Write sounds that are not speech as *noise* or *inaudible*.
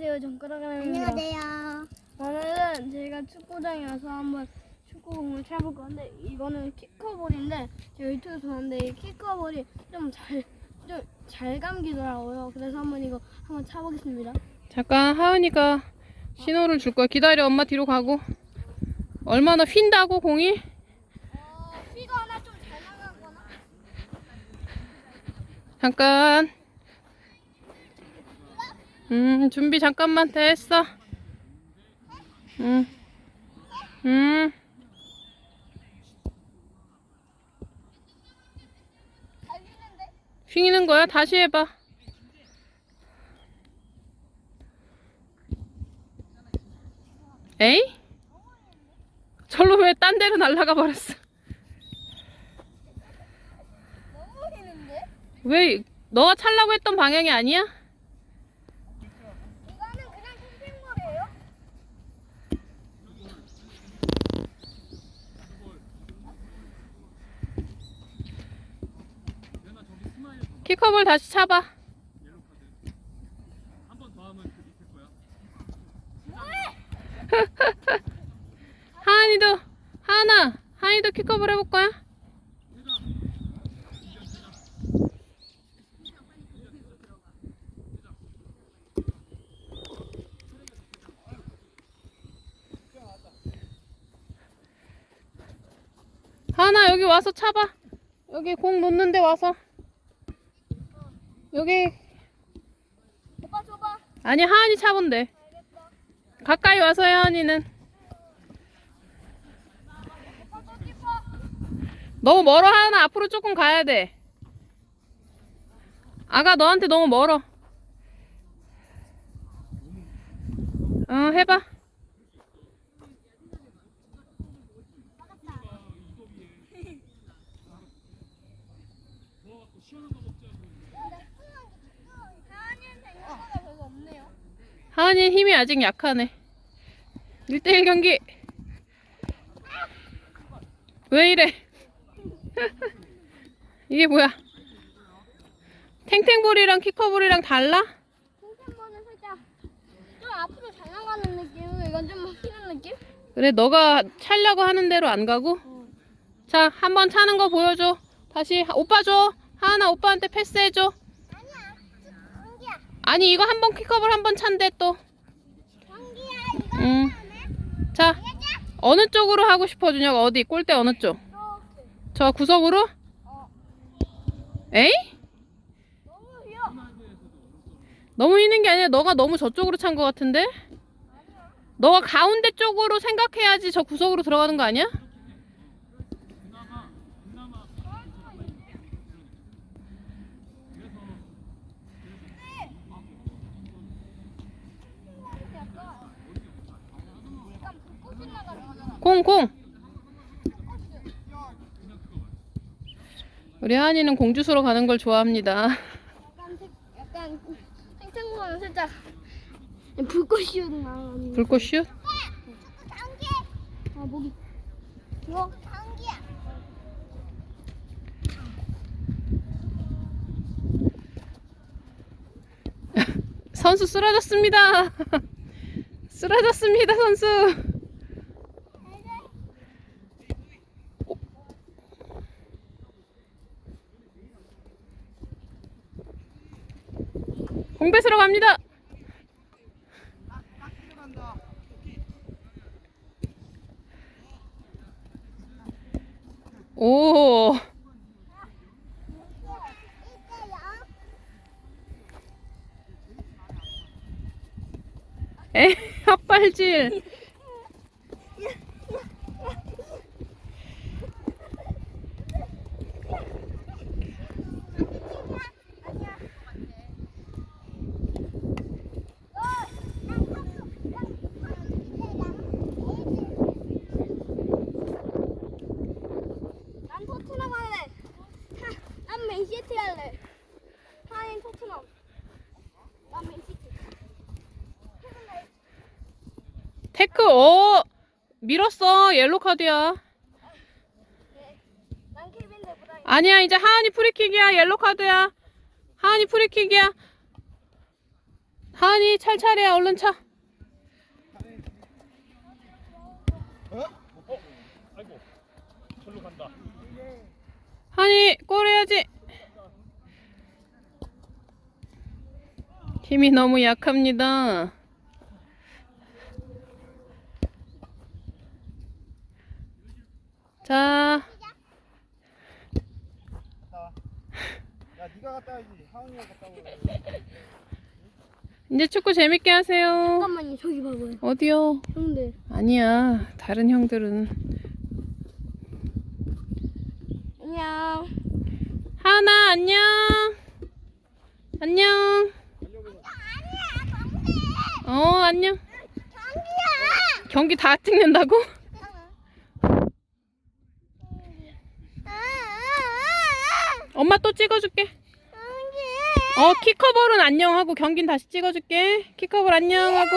안녕하세요. 정크라가입니다. 안녕하세요. 오늘은 제가 축구장에 와서 한번 축구공을 차볼 건데 이거는 키커볼인데 제가 유튜브에서 봤는데 이 키커볼이 좀 잘 좀 잘 감기더라고요. 그래서 한번 이거 한번 차보겠습니다. 잠깐 하은이가 신호를 줄 거야. 기다려 엄마 뒤로 가고. 얼마나 휜다고 공이? 어, 휘가 하나 좀 잘 나가거나. 잠깐. 음 준비 잠깐만 됐어. 음. 음. 휘는 거야? 다시 해봐. 에이? 절로 왜 딴 데로 날아가 버렸어? 왜 너가 찰라고 했던 방향이 아니야? 이거는 그냥 캠핑볼이에요? 키커볼 다시 차봐. *laughs* 하은이도 하은아 하은이도 키커볼 해볼 거야? 하은아 여기 와서 차봐. 여기 공 놓는데 와서. 여기 오빠 줘봐. 아니 하은이 차본대. 알겠어. 가까이 와서 해 하은이는. 오빠. 너무 멀어 하은아 앞으로 조금 가야 돼. 아가 너한테 너무 멀어. 어 해봐. 하은이는 생각보다 별로 없네요. 하은이 힘이 아직 약하네. 1대1 경기. 왜 이래? *laughs* 이게 뭐야? 탱탱볼이랑 키커볼이랑 달라? 콩템볼은 살짝 좀 앞으로 잘 나가는 느낌. 이건 좀 휘는 느낌? 그래 너가 차려고 하는 대로 안 가고? 자, 한번 차는 거 보여줘. 다시 오빠 줘. 하은아 오빠한테 패스해줘. 아니 이거 한번 킥업을 한 번 찬대 또. 응. 자, 어느 쪽으로 하고 싶어 준혁아 어디? 골대 어느 쪽? 저 구석으로? 어. 에이? 너무 휘는 게 아니라 너가 너무 저쪽으로 찬거 같은데? 너가 가운데 쪽으로 생각해야지 저 구석으로 들어가는 거 아니야? 약간 약간 불꽃이 나가는 공, 공. 우리 하은이는 공주수로 가는 걸 좋아합니다. 약간 색- 약간 탱탱볼은 살짝 불꽃이 나가는. 불꽃 슛? 경기. 아 목이. 이거 경기야. 선수 쓰러졌습니다. *laughs* 쓰러졌습니다, 선수. 공배스러 갑니다. 오. 에, 핫발질. 테크, 어, 밀었어. 옐로 카드야. 아니야, 이제 하은이 프리킥이야. 옐로 카드야. 하은이 프리킥이야. 하은이 찰찰이야 얼른 차. 하은이 골 해야지. 힘이 너무 약합니다. 자, 야 네가 갔다 와야지 하은이가 갔다 오고 이제 축구 재밌게 하세요. 잠깐만요. 저기 봐봐요. 어디요? 형들. 아니야. 다른 형들은. 안녕. 하나 안녕. 안녕. 어 안녕. 경기 다 찍는다고? 엄마 또 찍어줄게. 어 키커볼은 안녕하고 경기는 다시 찍어줄게. 키커볼 안녕하고.